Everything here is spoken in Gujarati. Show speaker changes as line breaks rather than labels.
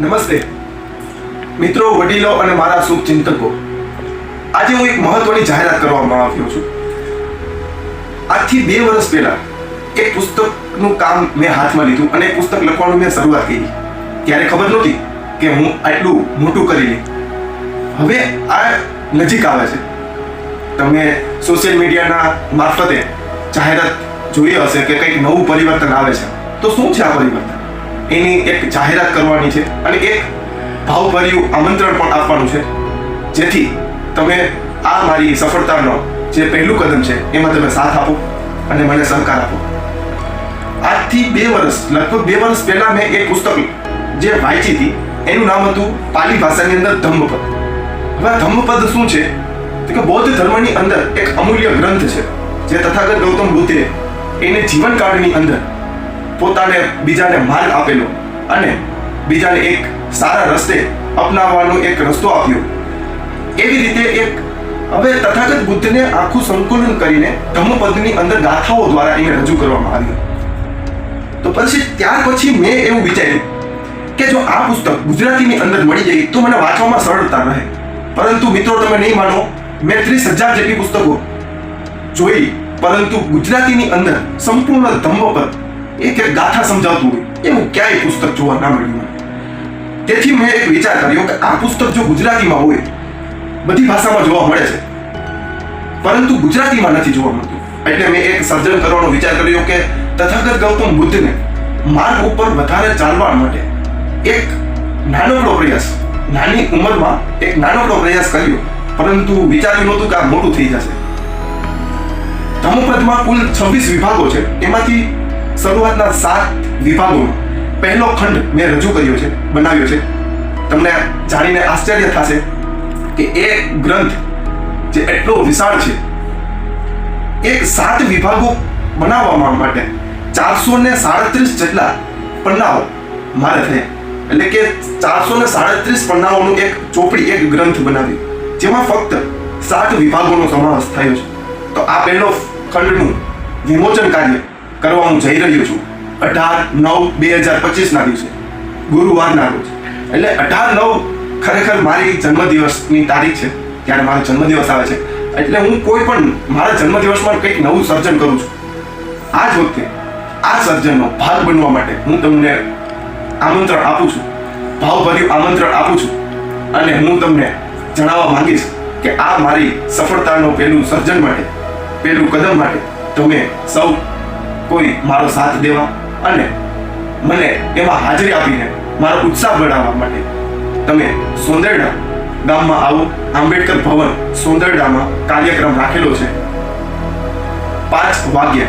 નમસ્તે. મિત્રો, વડીલો અને મારા શુભ ચિંતકો. આજે હું એક મહત્વની જાહેરાત કરવામાં આવ્યો છું. આજથી બે વર્ષ પહેલા એક પુસ્તકનું કામ મેં હાથમાં લીધું અને પુસ્તક લખવાનું મેં શરૂઆત કરી. ત્યારે ખબર નહોતી કે હું આટલું મોટું કરી લઈ હવે આ નજીક આવે છે. તમે સોશિયલ મીડિયાના મારફતે જાહેરાત જોઈ હશે કે કંઈક નવું પરિવર્તન આવે છે. તો શું છે આ પરિવર્તન? એની એક જાહેરાત કરવાની છે અને એક ભાવભર્યું આમંત્રણ પણ આપવાનું છે. જેથી તમે આ મારી સફળતાનો જે પહેલું કદમ છે, એમાં તમે સાથ આપો અને મને સહકાર આપો. આજથી બે વર્ષ, લગભગ બે વર્ષ પહેલા મેં એક પુસ્તક જે વાંચી હતી, એનું નામ હતું પાલી ભાષાની અંદર ધમ્મપદ. હવે ધમ્મપદ શું છે? કે બૌદ્ધ ધર્મની અંદર એક અમૂલ્ય ગ્રંથ છે, જે તથાગત ગૌતમ બુદ્ધે એને જીવનકાળની અંદર પોતાને બીજાને માર્ગ આપેલો અને બીજાને એક સારા રસ્તે અપનાવવાનો એક રસ્તો આપ્યો. એવી રીતે એક હવે તથાગત બુદ્ધને આખું સંકલન કરીને ધમ્મપદની અંદર ગાથાઓ દ્વારા એને રજૂ કરવામાં આવ્યું. તો પછી ત્યાર પછી મેં એવું વિચાર્યું કે જો આ પુસ્તક ગુજરાતીની અંદર મળી જાય તો મને વાંચવામાં સરળતા રહે. પરંતુ મિત્રો તમે નહીં માનો, મેં ત્રીસ હજાર જેટલી પુસ્તકો જોઈ, પરંતુ ગુજરાતીની અંદર સંપૂર્ણ ધમ્મપદ એક એક ગાથા સમજાવતું હોય. એવું ક્યાંય પુસ્તક જોવા ના મળ્યું તેથી મેં એક વિચાર કર્યો કે આ પુસ્તક જો ગુજરાતીમાં હોય, બધી ભાષામાં જોવા મળે છે. પરંતુ ગુજરાતીમાં નથી જોવા મળતું. એટલે મેં એક સર્જન કરવાનો વિચાર કર્યો કે તથાગત ગૌતમ બુદ્ધને માર્ગ ઉપર વધારે ચાલવા માટે એક નાનકડો પ્રયાસ, નાની ઉંમરમાં એક નાનકડો પ્રયાસ કર્યો. પરંતુ વિચાર્યું નહોતું કે આ મોટું થઈ જશે. ધમપદમાં કુલ છવ્વીસ વિભાગો છે. એમાંથી શરૂઆતના સાત વિભાગોમાં પહેલો ખંડ મેં રજૂ કર્યો છે, બનાવ્યો છે. તમને જાણીને આશ્ચર્ય થશે કે એ ગ્રંથ જે એટલો વિશાળ છે, એક સાત વિભાગો બનાવવા માટે ચારસો ને સાડત્રીસ જેટલા પન્નાઓ મારે થયા. એટલે કે ચારસો ને સાડત્રીસ પન્નાઓનું એક ચોપડી, એક ગ્રંથ બનાવી જેમાં ફક્ત સાત વિભાગોનો સમાવેશ થયો છે. તો આ પહેલો ખંડનું વિમોચન કાર્ય કરવા હું જઈ રહ્યો છું. અઢાર નવ બે હજાર પચીસના દિવસે. ગુરુવારના રોજ. એટલે અઢાર નવ ખરેખર મારી જન્મદિવસની તારીખ છે. ત્યારે મારો જન્મદિવસ આવે છે. એટલે હું કોઈ પણ મારા જન્મદિવસમાં કંઈક નવું સર્જન કરું છું. આ જ વખતે આ સર્જનનો ભાગ બનવા માટે હું તમને આમંત્રણ આપું છું. ભાવભર્યું આમંત્રણ આપું છું. અને હું તમને જણાવવા માંગીશ કે આ મારી સફળતાનો પહેલું સર્જન માટે, પહેલું કદમ માટે તમે સૌ કોઈ મારો સાથ દેવા અને મને એમાં હાજરી આપીને મારો ઉત્સાહ બઢાવવા માટે. તમે સોંદરડા ગામમાં આવો. આંબેડકર ભવન સોંદરડામાં કાર્યક્રમ રાખેલો છે. પાંચ વાગ્યે